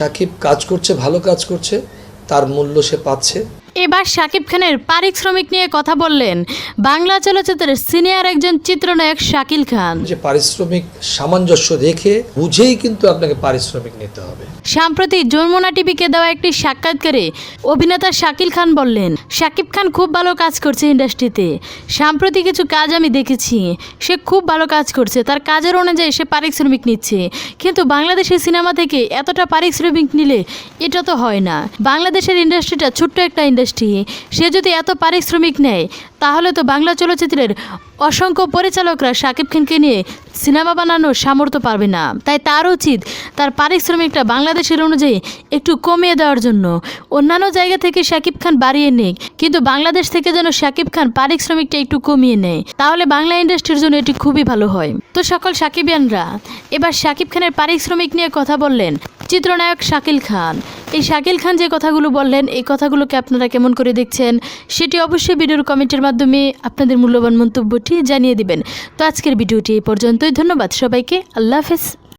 সাকিব কাজ করছে ভালো কাজ করছে তার মূল্য সে পাচ্ছে। এবার শাকিব খানের পারিশ্রমিক নিয়ে কথা বললেন বাংলা চলচ্চিত্রের সিনিয়র একজন চিত্রনায়ক শাকিল খান। যে পারিশ্রমিক সামঞ্জস্য রেখে বুঝেই কিন্তু আপনাকে পারিশ্রমিক নিতে হবে। সম্প্রতি যমুনা টিভিকে দেওয়া একটি সাক্ষাৎকারে অভিনেতা শাকিল খান বললেন শাকিব খান খুব ভালো কাজ করছে ইন্ডাস্ট্রিতে। সাম্প্রতি কিছু কাজ আমি দেখেছি। সে খুব ভালো কাজ করছে। তার কাজের অনুযায়ী সে পারিশ্রমিক নিচ্ছে। কিন্তু বাংলাদেশের সিনেমা থেকে এতটা পারিশ্রমিক নিলে এটা তো হয় না। বাংলাদেশের ইন্ডাস্ট্রিটা ছোট্ট একটা ইন্ডাস্ট্রি সে যদি এত পারিশ্রমিক নেয়, তাহলে তো বাংলা চলচ্চিত্রের অসংখ্য পরিচালকরা শাকিব খানকে নিয়ে সিনেমা বানানোর সামর্থ্য পারবে না। তাই তার উচিত তার পারিশ্রমিকটা বাংলাদেশের অনুযায়ী একটু কমিয়ে দেওয়ার জন্য। অন্যান্য জায়গা থেকে শাকিব খান বাড়িয়ে নেই কিন্তু বাংলাদেশ থেকে যেন শাকিব খান পারিশ্রমিকটা একটু কমিয়ে নেয়, তাহলে বাংলা ইন্ডাস্ট্রির জন্য এটি খুবই ভালো হয়। তো সকল সাকিবিয়ানরা, এবার শাকিব খানের পারিশ্রমিক নিয়ে কথা বললেন চিত্রনায়ক শাকিল খান। এই শাকিল খান যে কথাগুলো বললেন, এই কথাগুলোকে আপনারা কেমন করে দেখছেন, সেটি অবশ্যই ভিডিওর কমেন্টের মাধ্যমে আপনাদের মূল্যবান মন্তব্যটি জানিয়ে দিবেন। তো আজকের ভিডিওটি এই পর্যন্তই, ধন্যবাদ সবাইকে, আল্লাহ হাফেজ।